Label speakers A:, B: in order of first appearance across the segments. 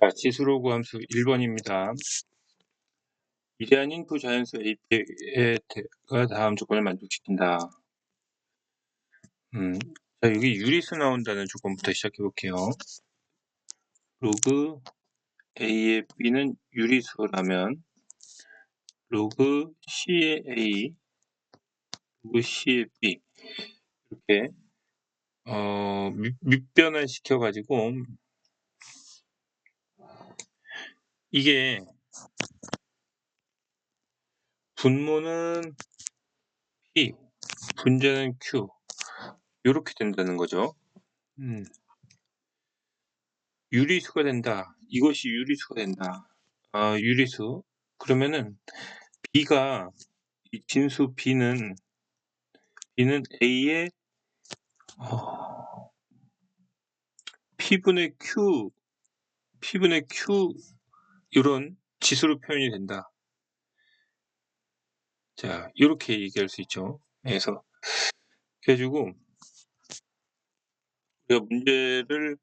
A: 자, 지수로그 함수 1번입니다. 위대한 인프 자연수 AP가 다음 조건을 만족시킨다. 음, 자, 여기 유리수 나온다는 조건부터 시작해 볼게요. 로그 A의 B는 유리수라면 로그 C의 A, 로그 C의 B 이렇게 어, 밑변환 시켜가지고 이게 분모는 P, 분자는 Q 이렇게 된다는 거죠. 음. 유리수가 된다. 이것이 유리수가 된다. 아, 유리수. 그러면은 B가 이 진수 B는 B는 A의 어, P분의 Q, P분의 Q 이런 지수로 표현이 된다. 자, 이렇게 얘기할 수 있죠. 그래서 그래가지고 우리가 문제를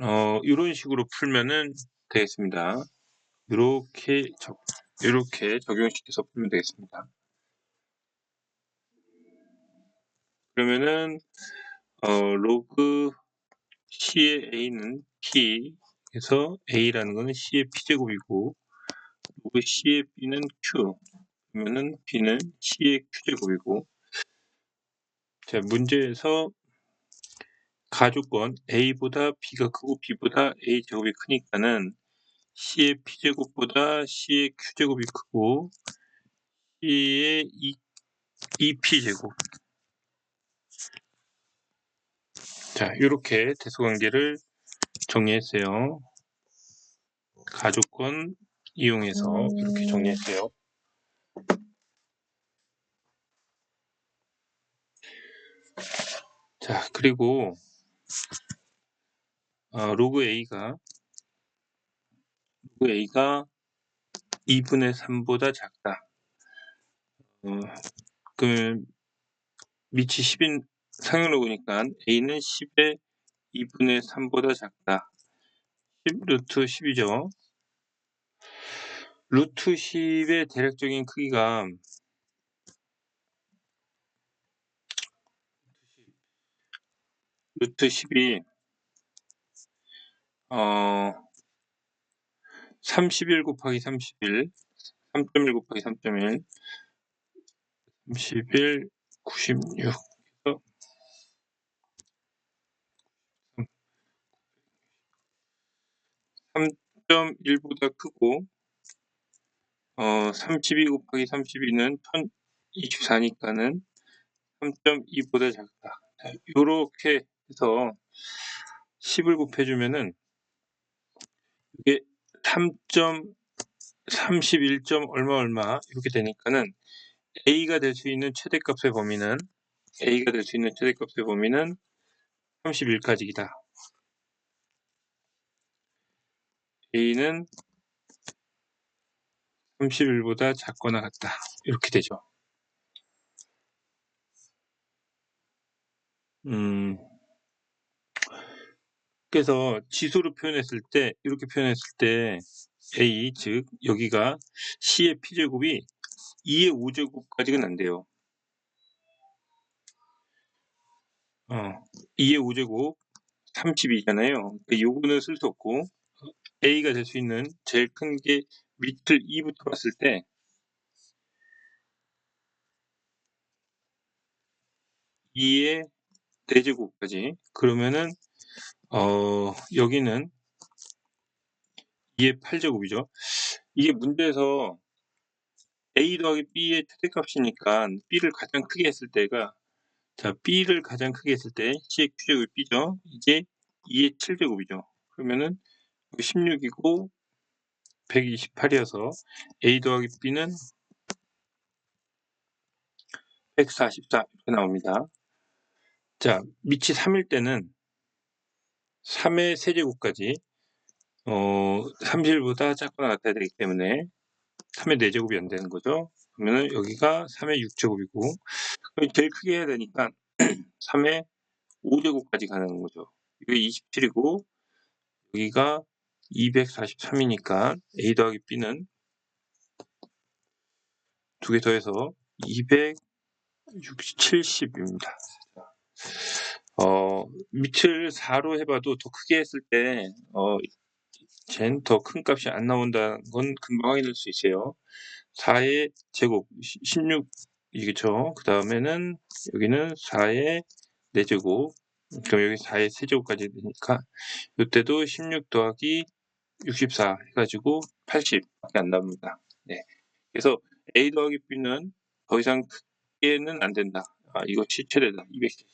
A: 어, 이런 식으로 풀면은 되겠습니다. 이렇게 적, 이렇게 적용시켜서 풀면 되겠습니다. 그러면은 어, 로그 C의 A는 P 그래서 A라는 거는 C의 P제곱이고 로그 C의 B는 Q. 그러면은 B는 C의 Q제곱이고 자 문제에서 가조건 A보다 B가 크고 B보다 A제곱이 크니까는 C의 P제곱보다 C의 Q제곱이 크고 C의 2P제곱. 자 이렇게 대수관계를 정리했어요. 가조건 이용해서 이렇게 정리했어요. 자 그리고 어, 로그 A가 로그 A가 2분의 3보다 작다. 어, 그러면 밑이 10인 상용로그니까 A는 10의 2분의 3보다 작다. 10 루트 10이죠. 루트 10의 대략적인 크기가 루트 10이 어 31 곱하기 31 3.1 곱하기 3.1 31 96 3.1보다 크고 어, 32 곱하기 32는 1024니까는 3.2보다 작다. 이렇게 해서 10을 곱해주면은 이게 3.31. 얼마 얼마 이렇게 되니까는 a가 될 수 있는 최대값의 범위는 a가 될 수 있는 최대값의 범위는 31까지이다. A는 31보다 작거나 같다. 이렇게 되죠. 음, 그래서 지수로 표현했을 때, 이렇게 표현했을 때, A, 즉, 여기가 C의 P제곱이 2의 5제곱까지는 안 돼요. 어, 2의 5제곱 32잖아요. 요거는 쓸 수 없고, A가 될 수 있는 제일 큰 게 밑을 2부터 봤을 때, 2의 4제곱까지. 그러면은, 어, 여기는 2의 8제곱이죠. 이게 문제에서 a 더하기 b의 최대값이니까 b를 가장 크게 했을 때가 자 b를 가장 크게 했을 때 c의 q제곱이 b죠. 이게 2의 7제곱이죠. 그러면은 16이고 128이어서 a 더하기 b는 144 이렇게 나옵니다. 자 밑이 3일 때는 3의 세제곱까지 어, 30보다 작거나 같아야 되기 때문에 3의 4제곱이 안 되는 거죠. 그러면 여기가 3의 6제곱이고 제일 크게 해야 되니까 3의 5제곱까지 가는 거죠. 이게 27이고 여기가 243이니까 A 더하기 B는 두 개 더해서 270입니다. 어, 밑을 4로 해봐도 더 크게 했을 때, 어, 젠 더 큰 값이 안 나온다는 건 금방 확인할 수 있어요. 4의 제곱, 16, 이겠죠. 그 다음에는 여기는 4의 4제곱, 그럼 여기 4의 세제곱까지 되니까, 이때도 16 더하기 64 해가지고 80밖에 안 나옵니다. 네. 그래서 A 더하기 B는 더 이상 크게는 안 된다. 아, 이것이 최대다. 270.